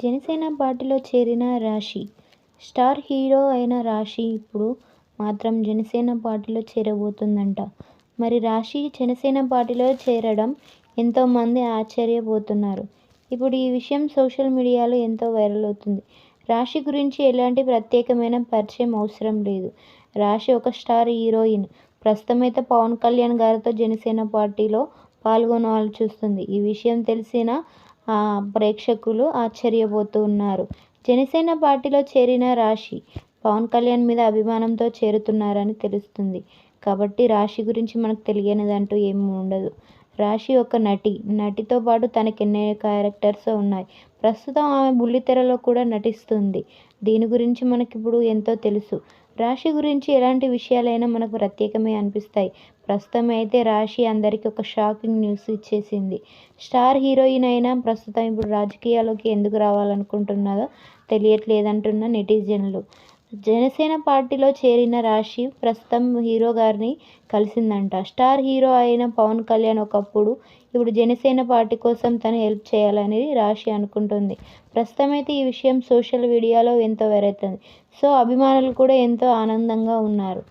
జనసేన పార్టీలో చేరిన రాశి. స్టార్ హీరో అయిన రాశి ఇప్పుడు మాత్రం జనసేన పార్టీలో చేరబోతుందంట. మరి రాశి జనసేన పార్టీలో చేరడం ఎంతోమంది ఆశ్చర్యపోతున్నారు. ఇప్పుడు ఈ విషయం సోషల్ మీడియాలో ఎంతో వైరల్ అవుతుంది. రాశి గురించి ఎలాంటి ప్రత్యేకమైన పరిచయం అవసరం లేదు. రాశి ఒక స్టార్ హీరోయిన్. ప్రస్తుతం అయితే పవన్ కళ్యాణ్ గారితో జనసేన పార్టీలో పాల్గొనాలని చూస్తుంది ఈ విషయం తెలిసిన ప్రేక్షకులు ఆశ్చర్యపోతున్నారు జనసేన పార్టీలో చేరిన రాశి పవన్ కళ్యాణ్ మీద అభిమానంతో చేరుతున్నారని తెలుస్తుంది. కాబట్టి రాశి గురించి మనకు తెలియనిదంటూ ఏమి ఉండదు. రాశి ఒక నటి. నటితో పాటు తనకి ఎన్నో క్యారెక్టర్స్ ఉన్నాయి. ప్రస్తుతం ఆమె బుల్లితెరలో కూడా నటిస్తుంది. దీని గురించి మనకి ఇప్పుడు ఎంతో తెలుసు. రాశి గురించి ఎలాంటి విషయాలైనా మనకు ప్రత్యేకమే అనిపిస్తాయి. ప్రస్తుతం అయితే రాశి అందరికీ ఒక షాకింగ్ న్యూస్ ఇచ్చేసింది. స్టార్ హీరోయిన్ అయినా ప్రస్తుతం ఇప్పుడు రాజకీయాల్లోకి ఎందుకు రావాలనుకుంటున్నదో తెలియట్లేదంటున్న నెటిజన్లు. జనసేన పార్టీలో చేరిన రాశి ప్రస్తుతం హీరో గారిని కలిసిందంట. స్టార్ హీరో అయిన పవన్ కళ్యాణ్ ఒకప్పుడు ఇప్పుడు జనసేన పార్టీ కోసం తను హెల్ప్ చేయాలని రాశి అనుకుంటుంది. ప్రస్తుతం అయితే ఈ విషయం సోషల్ మీడియాలో ఎంతో వేరైతుంది సో అభిమానులు కూడా ఎంతో ఆనందంగా ఉన్నారు.